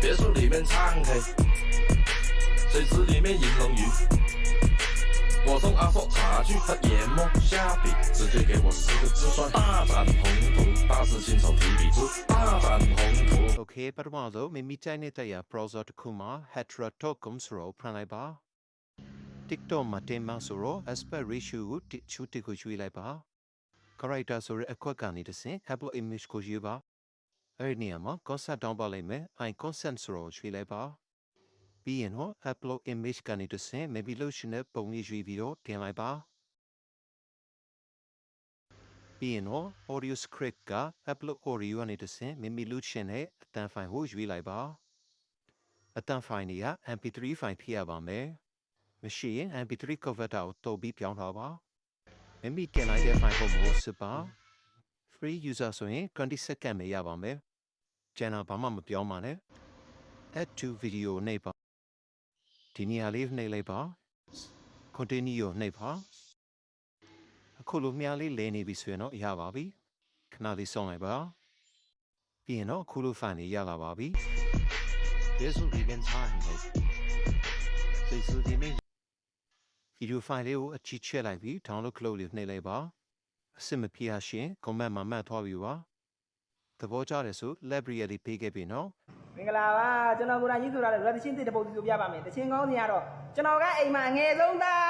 别墅里面唱 K，水池里面银龙鱼。我送阿硕茶去喝研磨虾饼，直接给我十个字算大展宏图，大事亲手提笔直，大展宏图。OK，ပထမဆုံးမိမိတိုင်းနဲ့တရား browser တစ်ခုမှာ heterotokums ရောဖန်လိုက်ပါ TikTok မှာတင်မဆိုတော့ aspect ratio ကိုချူတစ်ခုရွှေ့လိုက်ပါ character ဆိုတဲ့အခွက်ကနေတစ်ဆင့် help image ကိုရွေးပါ Erniama gos a dombalime ein konsensro vile ba. Bi en ho eplo e mech gani de se me vi lone bon i juvio ke mai ba. Bi en ho orius krit ga eplo oriu ani de se me mi lune a tan fain ho vile ba. A tan fainia en pi tri fain pi ba me. Me si en pi tri kovet out to bi pian ha ba. Me mi ken ai de fain ho mo se ba. Free user so e kondi se keme ya ba me. ကျန်တာဘာမှမပြောမှလည်း add to video နှိပ်ပါဒီနေရာလေးနှိပ်လိုက်ပါ continue နှိပ်ပါအခုလိုမြားလေးလဲနေပြီဆိုရင်တော့ရပါပြီခဏလေးစောင့်လိုက်ပါပြီးရင်တော့အခုလို fan တွေရလာပါပြီ this will be in time guys this will be me video file လေးကိုအချီချက်လိုက်ပြီး download လုပ်လို့နှိပ်လိုက်ပါအစ်မပြရရှင် comment မှာမှတ်ထားပြီးပါသဘောကျတယ်ဆို library ပေးခဲ့ပြီနော်မင်္ဂလာပါကျွန်တော်ကိုယ်တိုင်ကြီးဆိုတာလေ relation တစ်ပုဒ်စီဆိုပြပါမယ်တခြင်းကောင်းစီကတော့ကျွန်တော်ကအိမ်မှာအငယ်ဆုံးသား